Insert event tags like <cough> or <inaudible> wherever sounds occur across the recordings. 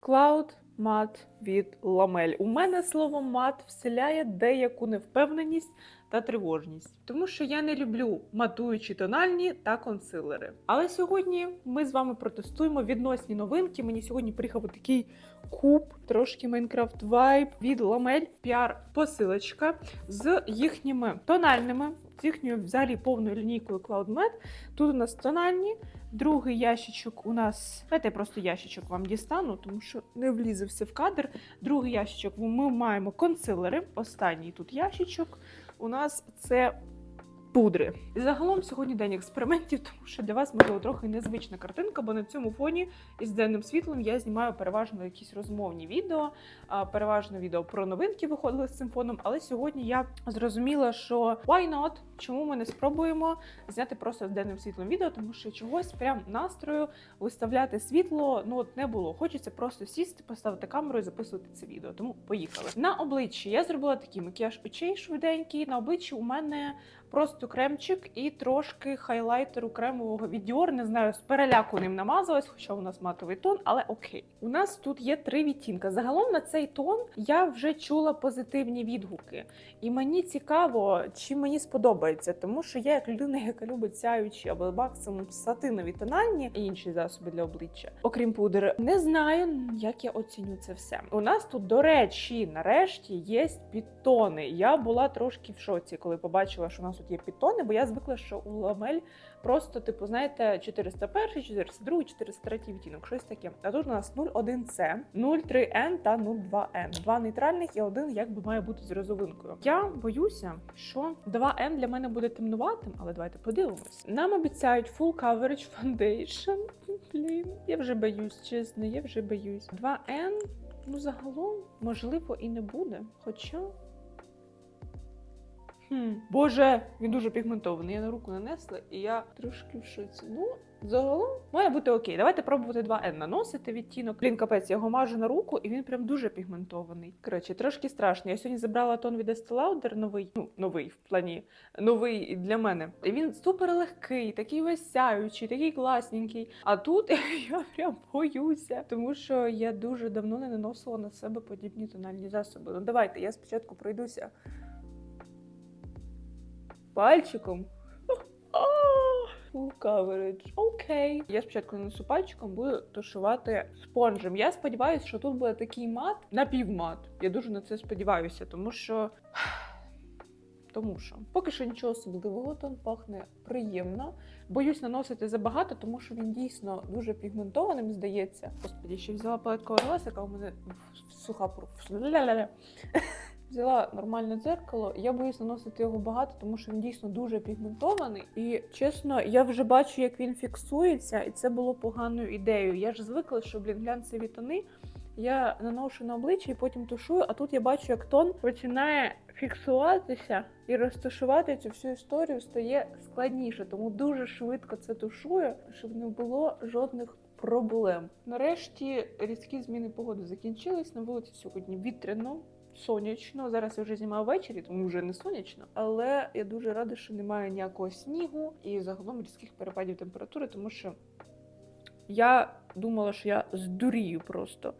Cloud мат від ламель. У мене слово мат вселяє деяку невпевненість та тривожність, тому що я не люблю матуючі тональні та консилери. Але сьогодні ми з вами протестуємо відносні новинки. Мені сьогодні приїхав такий куб, трошки Майнкрафт вайб від ламель піар посилочка з їхніми тональними, з їхньою взагалі повною лінійкою Cloud Med. Тут у нас тональні. Другий ящичок у нас. Я просто ящичок вам дістану, тому що не влізе все в кадр. Другий ящичок ми маємо консилери. Останній тут ящичок. У нас це пудри. І загалом сьогодні день експериментів, тому що для вас можливо трохи незвична картинка, бо на цьому фоні із денним світлом я знімаю переважно якісь розмовні відео, переважно відео про новинки виходили з цим фоном. Але сьогодні я зрозуміла, що why not? Чому ми не спробуємо зняти просто з денним світлом відео, тому що чогось прям настрою виставляти світло ну от не було. Хочеться просто сісти, поставити камеру і записувати це відео. Тому поїхали. На обличчі я зробила такий макіяж очей швиденький. На обличчі у мене просто кремчик і трошки хайлайтеру кремового від Dior. Не знаю, з переляку ним намазалась, хоча у нас матовий тон, але окей. У нас тут є три відтінка. Загалом на цей тон я вже чула позитивні відгуки. І мені цікаво, чи мені сподобається, тому що я, як людина, яка любить сяючі або максимум сатинові тональні і інші засоби для обличчя, окрім пудр, не знаю, як я оціню це все. У нас тут, до речі, нарешті є підтони. Я була трошки в шоці, коли побачила, що у нас тут є підтони, бо я звикла, що у ламель просто, типу, знаєте, 401, 402, 403 відтінок, щось таке. А тут у нас 01C, 03N та 02N. Два нейтральних і один якби має бути з розовинкою. Я боюся, що 2N для мене буде темнуватим, але давайте подивимось. Нам обіцяють full coverage foundation. Блін, я вже боюсь, чесно, я вже боюсь. 2N, ну загалом, можливо, і не буде. Хоча. Хм. Боже, він дуже пігментований. Я на руку нанесла, і я трошки в шоці. Ну, загалом має бути окей. Давайте пробувати 2N наносити відтінок. Блін, капець, я його мажу на руку, і він прям дуже пігментований. Коротше, трошки страшно. Я сьогодні забрала тон від Estee Lauder новий, ну, новий в плані новий для мене. І він супер легкий, такий весь такий класненький. А тут <laughs> я прям боюся, тому що я дуже давно не наносила на себе подібні тональні засоби. Ну давайте, я спочатку пройдуся пальчиком. <laughs> Coverage. Окей. Я спочатку нанесу пальчиком, буду тушувати спонжем. Я сподіваюся, що тут буде такий мат, напівмат. Я дуже на це сподіваюся, тому що. <sighs> Тому що поки що нічого особливого, тон пахне приємно. Боюсь наносити забагато, тому що він дійсно дуже пігментованим здається. Господі, ще взяла палетку Орлес, яка у мене суха. <laughs> Взяла нормальне дзеркало. Я боюсь наносити його багато, тому що він дійсно дуже пігментований. І чесно, я вже бачу, як він фіксується, і це було поганою ідеєю. Я ж звикла, що блін глянцеві тони я наношу на обличчя і потім тушую. А тут я бачу, як тон починає фіксуватися і розташувати цю всю історію стає складніше, тому дуже швидко це тушую, щоб не було жодних проблем. Нарешті різкі зміни погоди закінчились. На вулиці сьогодні вітряно. Сонячно, зараз я вже знімаю ввечері, тому вже не сонячно. Але я дуже рада, що немає ніякого снігу і загалом різких перепадів температури, тому що я думала, що я здурію просто,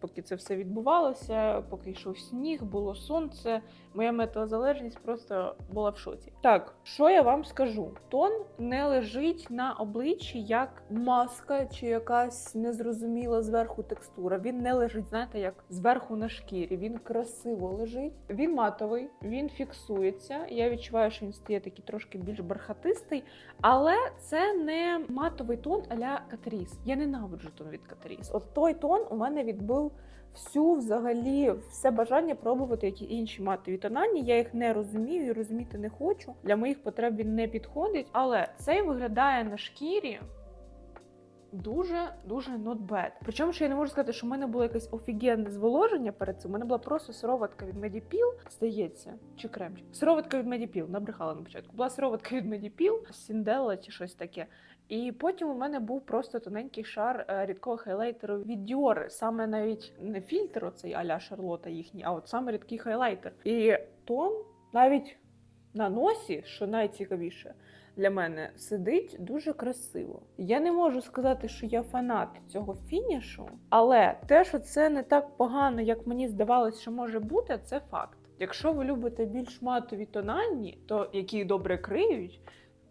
поки це все відбувалося, поки йшов сніг, було сонце. Моя метеозалежність просто була в шоці. Так, що я вам скажу? Тон не лежить на обличчі як маска чи якась незрозуміла зверху текстура. Він не лежить, знаєте, як зверху на шкірі. Він красиво лежить. Він матовий, він фіксується. Я відчуваю, що він стає такий трошки більш бархатистий, але це не матовий тон аля Катріс. Я ненавиджу тон від Катріс. От той тон у мене відбив всю взагалі все бажання пробувати які інші матові тональні. Я їх не розумію і розуміти не хочу. Для моїх потреб він не підходить, але цей виглядає на шкірі. Дуже дуже not bad. Причому що я не можу сказати, що в мене було якесь офігенне зволоження перед цим. У мене була просто сироватка від Medipil, здається, чи кремчик. Сироватка від Medipil, набрехала на початку. Була сироватка від Medipil, Сінделла чи щось таке. І потім у мене був просто тоненький шар е, рідкого хайлайтеру від Dior. Саме навіть не фільтр оцей аля Шарлота їхній, а от саме рідкий хайлайтер. І тон навіть на носі, що найцікавіше, для мене сидить дуже красиво. Я не можу сказати, що я фанат цього фінішу, але те, що це не так погано, як мені здавалось, що може бути, це факт. Якщо ви любите більш матові тональні, то які добре криють.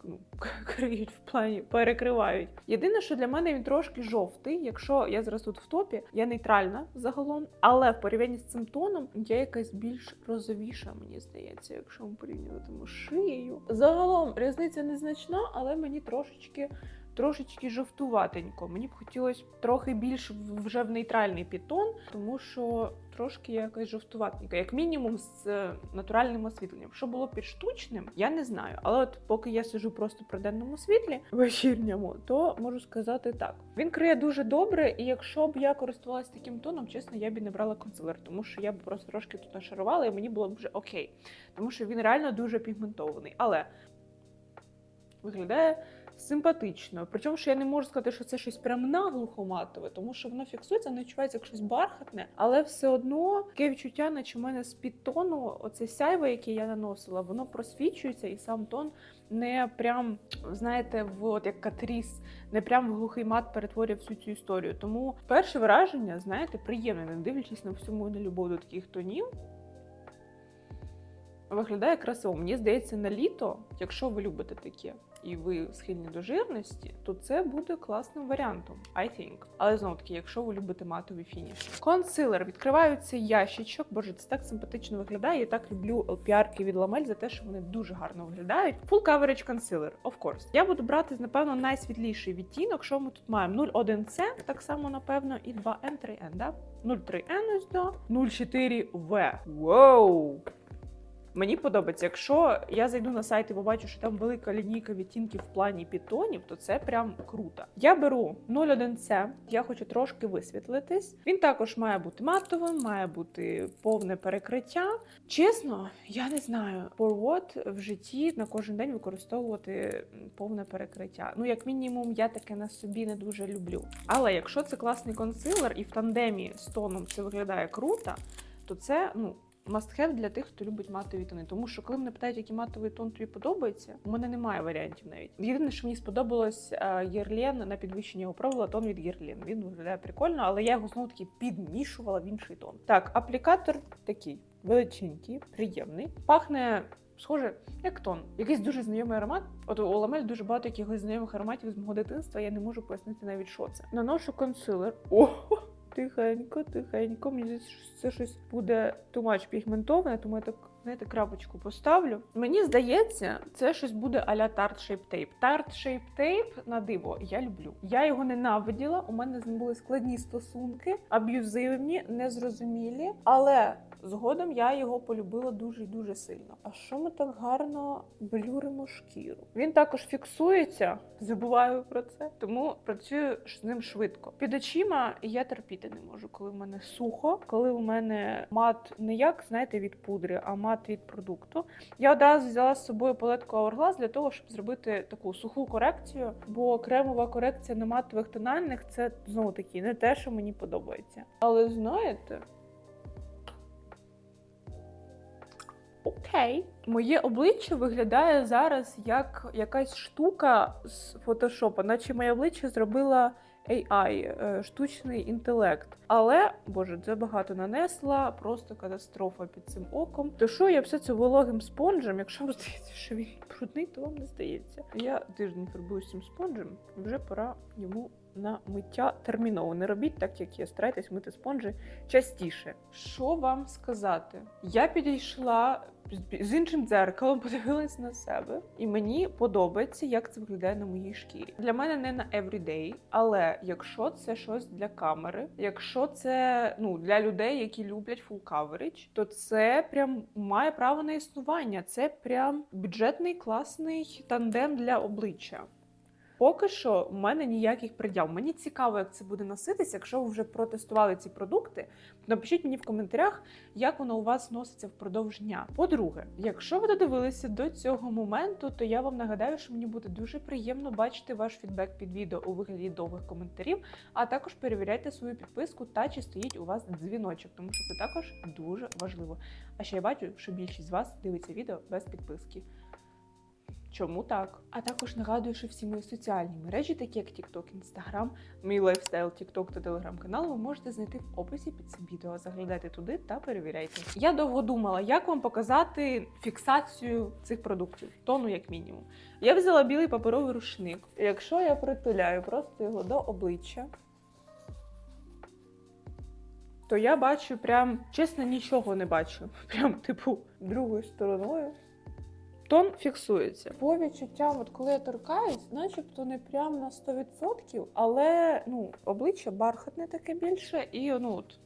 Ну, <laughs> криють в плані перекривають. Єдине, що для мене він трошки жовтий. Якщо я зараз тут в топі, я нейтральна загалом, але в порівнянні з цим тоном я якась більш розовіша, мені здається, якщо ми порівнюватиму шиєю. Загалом різниця незначна, але мені трошечки. Трошечки жовтуватенько. Мені б хотілося трохи більш вже в нейтральний підтон, тому що трошки якась жовтуватенька, як мінімум з е, натуральним освітленням. Що було під штучним, я не знаю. Але от поки я сижу просто при денному світлі вечірньому, то можу сказати так. Він криє дуже добре, і якщо б я користувалася таким тоном, чесно, я б не брала консилер, тому що я б просто трошки тут нашарувала, і мені було б вже окей. Тому що він реально дуже пігментований. Але виглядає симпатично. Причому, що я не можу сказати, що це щось прям наглухо матове, тому що воно фіксується, не відчувається як щось бархатне, але все одно таке відчуття, наче в мене з підтону, оце сяйво, яке я наносила, воно просвічується, і сам тон не прям, знаєте, в от як катріс, не прям в глухий мат перетворює всю цю історію. Тому перше враження, знаєте, приємне, не дивлячись на всю мою нелюбов до таких тонів. Виглядає красиво. Мені здається, на літо, якщо ви любите таке і ви схильні до жирності, то це буде класним варіантом. I think. Але знову таки, якщо ви любите матові фініші. Консилер відкриваються ящичок. Боже, це так симпатично виглядає. Я так люблю LPR-ки від Ламель за те, що вони дуже гарно виглядають. Full coverage concealer, of course. Я буду брати, напевно, найсвітліший відтінок. Що ми тут маємо? 01C, так само, напевно, і 2N, 3N, да? 03N ось до 04V. Воу! Мені подобається, якщо я зайду на сайт і побачу, що там велика лінійка відтінків в плані підтонів, то це прям круто. Я беру 01C, я хочу трошки висвітлитись. Він також має бути матовим, має бути повне перекриття. Чесно, я не знаю, for what в житті на кожен день використовувати повне перекриття. Ну, як мінімум, я таке на собі не дуже люблю. Але якщо це класний консилер і в тандемі з тоном це виглядає круто, то це ну. Have для тих, хто любить матові тони. Тому що коли мене питають, який матовий тон тобі подобається, у мене немає варіантів навіть. Єдине, що мені сподобалось е, Єрлен на підвищення його пробувала тон від Єрлен. Він виглядає прикольно, але я його знову таки підмішувала в інший тон. Так, аплікатор такий величенький, приємний. Пахне. Схоже, як тон. Якийсь дуже знайомий аромат. От у Ламель дуже багато якихось знайомих ароматів з мого дитинства. Я не можу пояснити навіть, що це. Наношу консилер. О! Тихенько, тихенько. Мені здається, що це щось буде тумач пігментоване, тому я так знаєте, крапочку поставлю. Мені здається, це щось буде а-ля Tarte Shape Tape. Tarte Shape Tape на диво я люблю. Я його ненавиділа. У мене з ним були складні стосунки, аб'юзивні, незрозумілі, але. Згодом я його полюбила дуже і дуже сильно. А що ми так гарно блюримо шкіру? Він також фіксується, забуваю про це, тому працюю з ним швидко. Під очима я терпіти не можу, коли в мене сухо, коли в мене мат не як знаєте від пудри, а мат від продукту. Я одразу взяла з собою палетку Hourglass для того, щоб зробити таку суху корекцію, бо кремова корекція на матових тональних це знову таки не те, що мені подобається. Але знаєте. Окей. Моє обличчя виглядає зараз як якась штука з фотошопа, наче моє обличчя зробила AI, е, штучний інтелект. Але, боже, це багато нанесла, просто катастрофа під цим оком. То що я все це вологим спонжем, якщо <laughs> вам здається, що він брудний, то вам не здається. Я тиждень фарбуюсь цим спонжем, вже пора йому на миття терміново. Не робіть так, як я. Старайтесь мити спонжі частіше. Що вам сказати? Я підійшла з іншим дзеркалом, <laughs> подивилась на себе, і мені подобається, як це виглядає на моїй шкірі. Для мене не на everyday, але якщо це щось для камери, якщо це ну для людей, які люблять full coverage, то це прям має право на існування. Це прям бюджетний класний тандем для обличчя. Поки що в мене ніяких придяв. Мені цікаво, як це буде носитися. Якщо ви вже протестували ці продукти, напишіть мені в коментарях, як воно у вас носиться впродовж дня. По-друге, якщо ви додивилися до цього моменту, то я вам нагадаю, що мені буде дуже приємно бачити ваш фідбек під відео у вигляді довгих коментарів, а також перевіряйте свою підписку та чи стоїть у вас дзвіночок, тому що це також дуже важливо. А ще я бачу, що більшість з вас дивиться відео без підписки. Чому так? А також нагадую, що всі мої соціальні мережі, такі як TikTok, Instagram, мій лайфстайл, TikTok та телеграм-канал, ви можете знайти в описі під цим відео. Заглядайте туди та перевіряйте. Я довго думала, як вам показати фіксацію цих продуктів, тону як мінімум. Я взяла білий паперовий рушник. Якщо я притуляю просто його до обличчя, то я бачу прям, чесно, нічого не бачу. <laughs> Прям, типу, другою стороною. Тон фіксується. По відчуттям, от коли я торкаюсь, начебто не прям на 100%, але ну, обличчя бархатне таке більше, і ну от.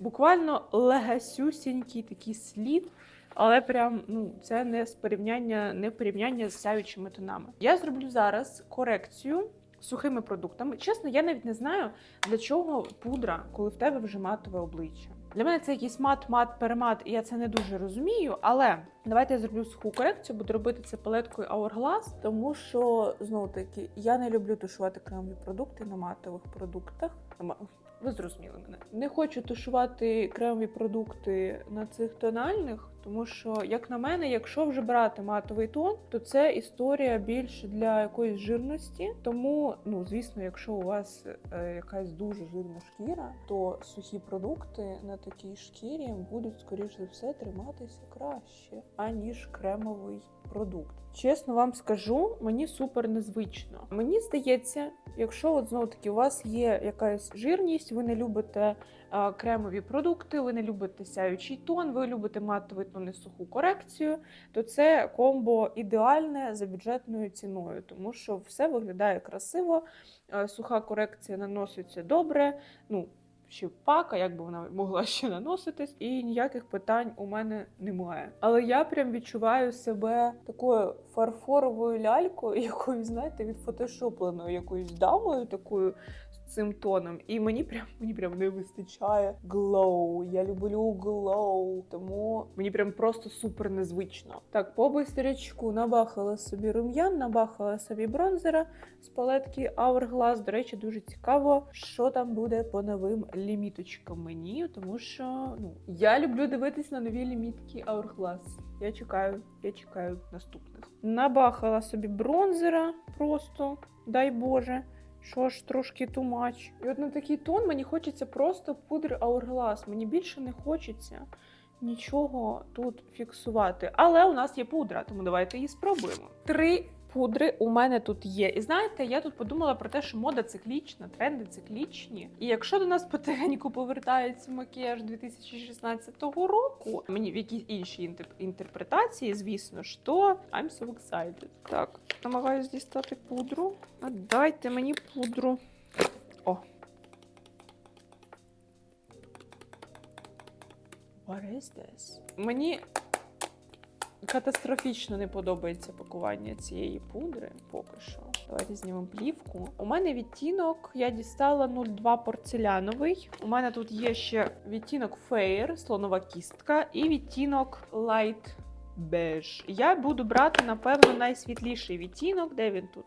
Буквально легасюсінький такий слід, але прям ну це не з порівняння, не порівняння з сяючими тонами. Я зроблю зараз корекцію сухими продуктами. Чесно, я навіть не знаю, для чого пудра, коли в тебе вже матове обличчя. Для мене це якийсь мат, мат, перемат, і я це не дуже розумію. Але давайте я зроблю суху корекцію, буду робити це палеткою Hourglass, тому що знову таки я не люблю тушувати кремові продукти на матових продуктах. Ви зрозуміли мене. Не хочу тушувати кремові продукти на цих тональних, тому що, як на мене, якщо вже брати матовий тон, то це історія більше для якоїсь жирності. Тому, ну звісно, якщо у вас е, якась дуже жирна шкіра, то сухі продукти на такій шкірі будуть, скоріш за все, триматися краще, аніж кремовий продукт. Чесно вам скажу, мені супер незвично. Мені здається, якщо от знову таки у вас є якась жирність, ви не любите кремові продукти, ви не любите сяючий тон, ви любите матовий і суху корекцію, то це комбо ідеальне за бюджетною ціною, тому що все виглядає красиво, е, суха корекція наноситься добре. Ну, ще пака, як би вона могла <laughs> ще наноситись, і ніяких питань у мене немає. Але я прям відчуваю себе такою фарфоровою лялькою, <laughs> якою, знаєте, відфотошопленою якоюсь дамою такою цим тоном. І мені прям мені прям не вистачає glow. Я люблю glow, тому мені прям просто супер незвично. Так, по бистрячку набахала собі рум'ян, набахала собі бронзера з палетки Hourglass. До речі, дуже цікаво, що там буде по новим ліміточкам мені, тому що ну я люблю дивитись на нові лімітки Hourglass. Я чекаю, я чекаю наступних. Набахала собі бронзера просто, дай Боже. Що ж трошки тумач. І от на такий тон мені хочеться просто пудри Hourglass. Мені більше не хочеться нічого тут фіксувати. Але у нас є пудра, тому давайте її спробуємо. Три пудри у мене тут є. І знаєте, я тут подумала про те, що мода циклічна, тренди циклічні. І якщо до нас потихеньку повертається макіяж 2016 року, мені в якійсь іншій інтер- інтерпретації, звісно ж, I'm so excited. Так, намагаюсь дістати пудру. А дайте мені пудру. О. What is this? Мені катастрофічно не подобається пакування цієї пудри поки що. Давайте знімемо плівку. У мене відтінок я дістала 02 порцеляновий. У мене тут є ще відтінок Fair, слонова кістка, і відтінок Light Beige. Я буду брати, напевно, найсвітліший відтінок. Де він тут?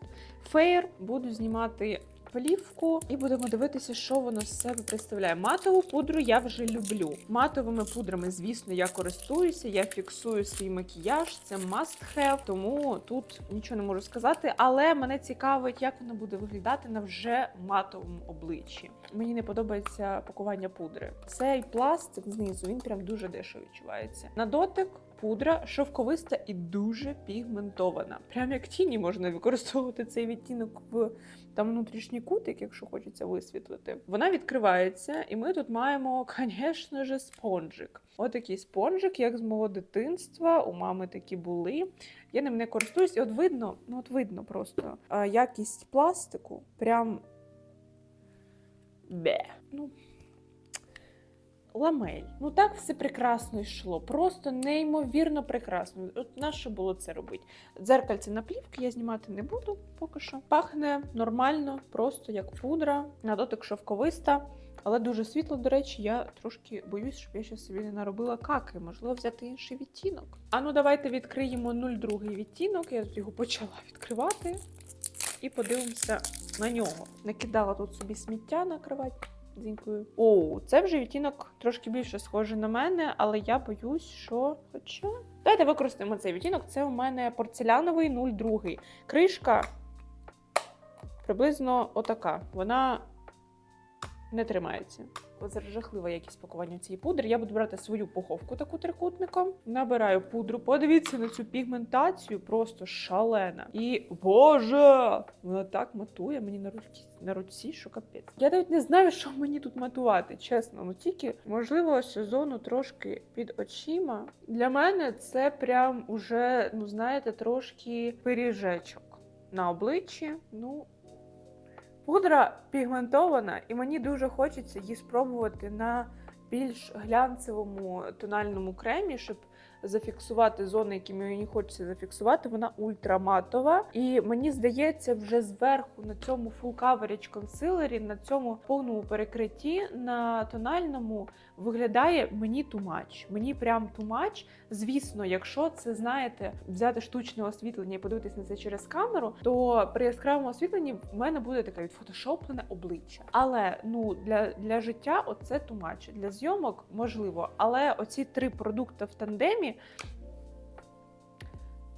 Fair. Буду знімати плівку і будемо дивитися, що воно з себе представляє. Матову пудру я вже люблю. Матовими пудрами, звісно, я користуюся, я фіксую свій макіяж, це must have, тому тут нічого не можу сказати. Але мене цікавить, як воно буде виглядати на вже матовому обличчі. Мені не подобається пакування пудри. Цей пластик знизу він прям дуже дешево відчувається. На дотик. Пудра шовковиста і дуже пігментована. Прям як тіні можна використовувати цей відтінок в там внутрішній кутик, якщо хочеться висвітлити. Вона відкривається, і ми тут маємо, звісно ж, спонжик. Отакий спонжик, як з мого дитинства. У мами такі були. Я ним не користуюсь, і от видно, ну от видно просто якість пластику. Прям бе. Ну, Ламель. Ну так все прекрасно йшло. Просто неймовірно прекрасно. От на що було це робити? Дзеркальце на плівки я знімати не буду поки що. Пахне нормально, просто як пудра, на дотик шовковиста. Але дуже світло, до речі, я трошки боюсь, щоб я ще собі не наробила каки. Можливо, взяти інший відтінок. А ну давайте відкриємо 02 відтінок. Я його почала відкривати. І подивимося на нього. Накидала тут собі сміття на кровать. Дзінькую. О, це вже відтінок трошки більше схожий на мене, але я боюсь, що. Хоча. Давайте використаємо цей відтінок. Це у мене порцеляновий 02. Кришка приблизно отака. Вона не тримається. Жахлива якість пакування цієї пудри. Я буду брати свою пуховку таку трикутником. Набираю пудру. Подивіться на цю пігментацію, просто шалена. І боже! Вона так матує мені на руці, на руці, що капець. Я навіть не знаю, що мені тут матувати, чесно. Ну тільки можливо сезону трошки під очима. Для мене це прям уже, ну знаєте, трошки пиріжечок на обличчі. Ну. Пудра пігментована, і мені дуже хочеться її спробувати на більш глянцевому тональному кремі, щоб зафіксувати зони, які мені хочеться зафіксувати. Вона ультраматова. І мені здається, вже зверху на цьому full coverage консилері, на цьому повному перекритті на тональному виглядає мені much. Мені прям much. Звісно, якщо це знаєте, взяти штучне освітлення і подивитись на це через камеру, то при яскравому освітленні в мене буде таке відфотошоплене обличчя. Але ну для, для життя оце much. Для зйомок можливо. Але оці три продукти в тандемі.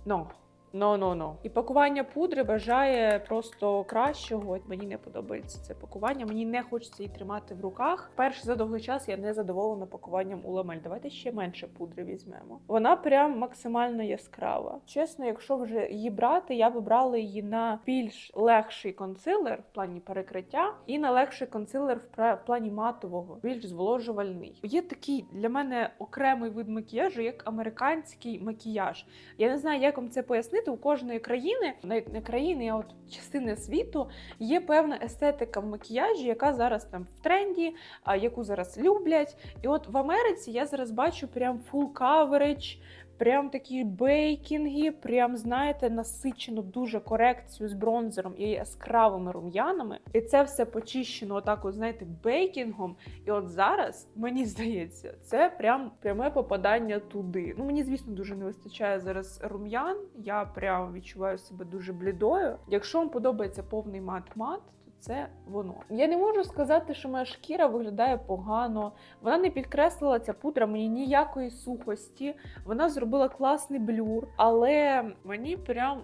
No. No, no, no. І пакування пудри бажає просто кращого. Мені не подобається це пакування. Мені не хочеться її тримати в руках. Перше за довгий час я не задоволена пакуванням у ламель. Давайте ще менше пудри візьмемо. Вона прям максимально яскрава. Чесно, якщо вже її брати, я би брала її на більш легший консилер в плані перекриття, і на легший консилер в плані матового, більш зволожувальний. Є такий для мене окремий вид макіяжу, як американський макіяж. Я не знаю, як вам це пояснити. У кожної країни, навіть не країни, а от частини світу, є певна естетика в макіяжі, яка зараз там в тренді, яку зараз люблять. І от в Америці я зараз бачу прям full coverage, прям такі бейкінги, прям знаєте, насичену дуже корекцію з бронзером і яскравими рум'янами. І це все почищено, отак, от, знаєте, бейкінгом. І от зараз мені здається, це прям пряме попадання туди. Ну мені, звісно, дуже не вистачає зараз рум'ян. Я прям відчуваю себе дуже блідою. Якщо вам подобається повний мат-мат. Це воно. Я не можу сказати, що моя шкіра виглядає погано. Вона не підкреслила ця пудра мені ніякої сухості. Вона зробила класний блюр, але мені прям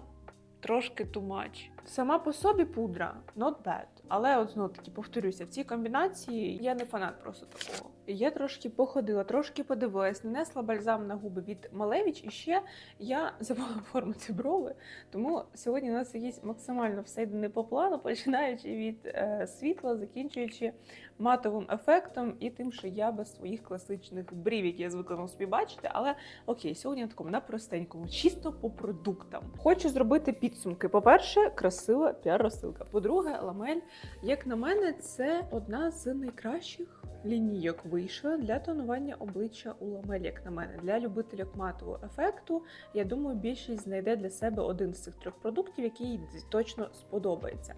трошки тумач. Сама по собі пудра not bad. Але от знову таки повторюся, в цій комбінації я не фанат просто такого. Я трошки походила, трошки подивилась, нанесла бальзам на губи від Малевич, і ще я <laughs> забула оформити брови. Тому сьогодні у нас якісь максимально все не по плану, <laughs> починаючи від е, світла, закінчуючи матовим ефектом і тим, що я без своїх класичних брів, які я звикла собі бачити. Але окей, сьогодні на такому на простенькому, чисто по продуктам. Хочу зробити підсумки. По-перше, красива піар-розсилка. По-друге, ламель, як на мене, це одна з найкращих лінійок вийшла для тонування обличчя у ламель, як на мене. Для любителів матового ефекту. Я думаю, більшість знайде для себе один з цих трьох продуктів, який точно сподобається.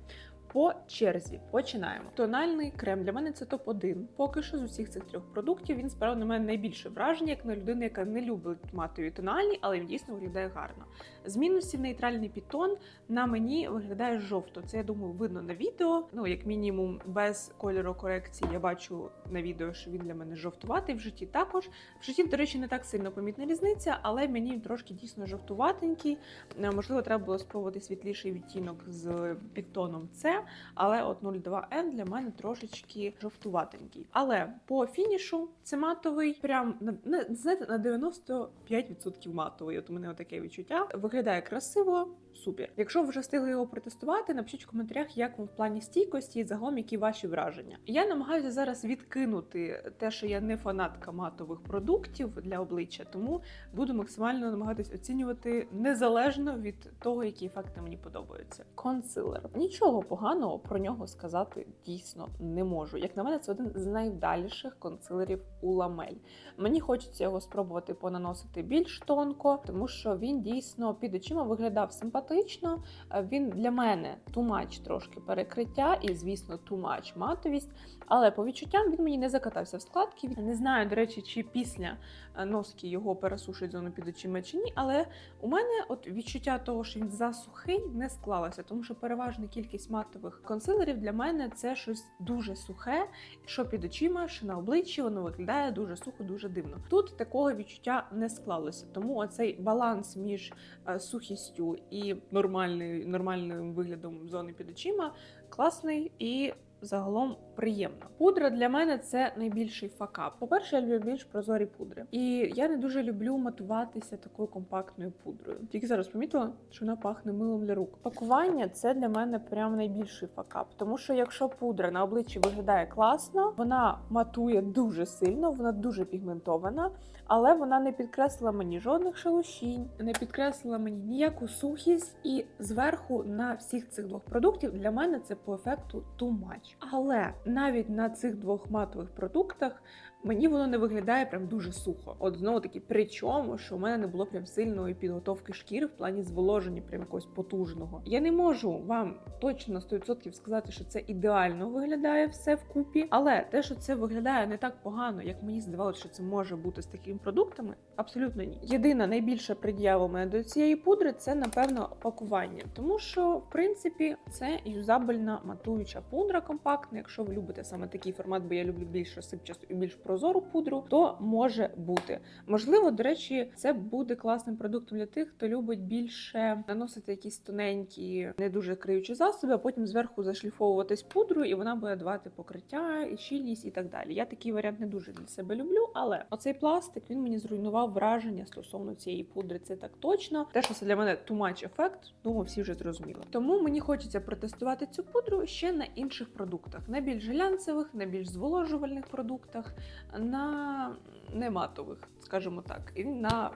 По черзі починаємо. Тональний крем для мене це топ-1. Поки що з усіх цих трьох продуктів він справив на мене найбільше враження, як на людину, яка не любить матові тональні, але він дійсно виглядає гарно. З мінусів нейтральний підтон на мені виглядає жовто. Це я думаю, видно на відео. Ну, як мінімум, без кольору корекції я бачу на відео, що він для мене жовтуватий. В житті також. В житті, до речі, не так сильно помітна різниця, але мені трошки дійсно жовтуватенький. Е, Можливо, треба було спробувати світліший відтінок з підтоном С, але от 02N для мене трошечки жовтуватенький. Але по фінішу це матовий, прям на, на знаєте, на 95% матовий. От у мене таке відчуття. Виглядає красиво, супер. Якщо ви вже встигли його протестувати, напишіть в коментарях, як вам в плані стійкості і загалом які ваші враження. Я намагаюся зараз відкинути те, що я не фанатка матових продуктів для обличчя, тому буду максимально намагатись оцінювати незалежно від того, які ефекти мені подобаються. Консилер. Нічого поганого про нього сказати дійсно не можу. Як на мене, це один з найвдаліших консилерів у ламель. Мені хочеться його спробувати понаносити більш тонко, тому що він дійсно під очима виглядав симпатично. Симпатично. Е, Він для мене much трошки перекриття, і, звісно, much матовість. Але по відчуттям він мені не закатався в складки. Не знаю, до речі, чи після е, носки його пересушить зону під очима чи ні. Але у мене от відчуття того, що він засухий, не склалося, тому що переважна кількість матових консилерів для мене це щось дуже сухе, що під очима, що на обличчі воно виглядає дуже сухо, дуже дивно. Тут такого відчуття не склалося, тому оцей баланс між е, сухістю і нормальною, нормальним виглядом зони під очима класний і. Загалом приємно. Пудра для мене це найбільший факап. По-перше, я люблю більш прозорі пудри. І я не дуже люблю матуватися такою компактною пудрою. Тільки зараз помітила, що вона пахне милом для рук. Пакування це для мене прям найбільший факап. Тому що якщо пудра на обличчі виглядає класно, вона матує дуже сильно, вона дуже пігментована, але вона не підкреслила мені жодних шелушінь, не підкреслила мені ніяку сухість, і зверху на всіх цих двох продуктів для мене це по ефекту too much. Але навіть на цих двох матових продуктах мені воно не виглядає прям дуже сухо. От знову таки, причому, що у мене не було прям сильної підготовки шкіри в плані зволоження, прям якогось потужного. Я не можу вам точно на 100% сказати, що це ідеально виглядає все вкупі, але те, що це виглядає не так погано, як мені здавалося, що це може бути з такими продуктами, абсолютно ні. Єдина найбільша пред'ява у мене до цієї пудри це напевно пакування, тому що в принципі це юзабельна матуюча пудра компактна. Якщо ви любите саме такий формат, бо я люблю більш розсипчасту і більш прозору пудру, то може бути. Можливо, до речі, це буде класним продуктом для тих, хто любить більше наносити якісь тоненькі, не дуже криючі засоби, а потім зверху зашліфовуватись пудрою, і вона буде давати покриття, і щільність і так далі. Я такий варіант не дуже для себе люблю, але оцей пластик він мені зруйнував враження стосовно цієї пудри. Це так точно. Те, що це для мене too much ефект, думаю, всі вже зрозуміли. Тому мені хочеться протестувати цю пудру ще на інших продуктах, на більш глянцевих, на більш зволожувальних продуктах, на нематових, скажімо так, і на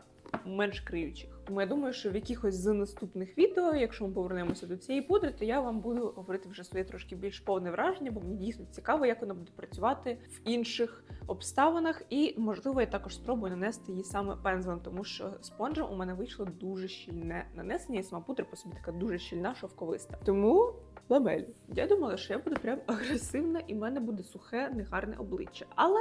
менш криючих. Тому я думаю, що в якихось з наступних відео, якщо ми повернемося до цієї пудри, то я вам буду говорити вже своє трошки більш повне враження, бо мені дійсно цікаво, як вона буде працювати в інших обставинах. І можливо, я також спробую нанести її саме пензлем, тому що спонжем у мене вийшло дуже щільне нанесення, і сама пудра по собі така дуже щільна, шовковиста. Тому ламель. Я думала, що я буду прям <laughs> агресивна, і в мене буде сухе, негарне обличчя. Але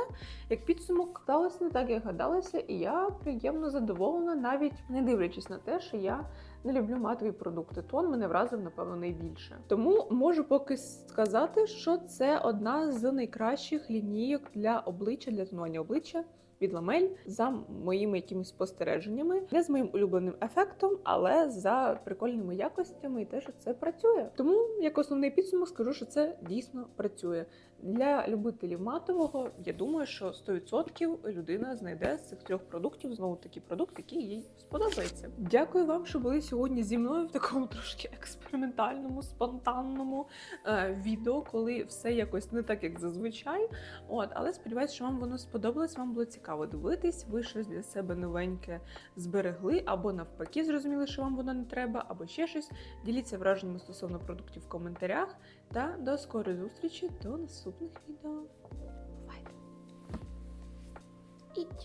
як підсумок сталося не так, як гадалося, і я приємно задоволена, навіть не дивлячись на те, що я не люблю матові продукти. Тон мене вразив, напевно, найбільше. Тому можу поки сказати, що це одна з найкращих лінійок для обличчя, для тонування обличчя. Від ламель за моїми якимись спостереженнями, не з моїм улюбленим ефектом, але за прикольними якостями і те, що це працює. Тому як основний підсумок скажу, що це дійсно працює. Для любителів матового, я думаю, що 100% людина знайде з цих трьох продуктів знову такі продукт, який їй сподобається. Дякую вам, що були сьогодні зі мною в такому трошки експериментальному, спонтанному е, відео, коли все якось не так, як зазвичай. От, але сподіваюся, що вам воно сподобалось, вам було цікаво цікаво дивитись, ви щось для себе новеньке зберегли, або навпаки, зрозуміли, що вам воно не треба, або ще щось. Діліться враженнями стосовно продуктів в коментарях. Та до скорої зустрічі до наступних відео. Бувайте!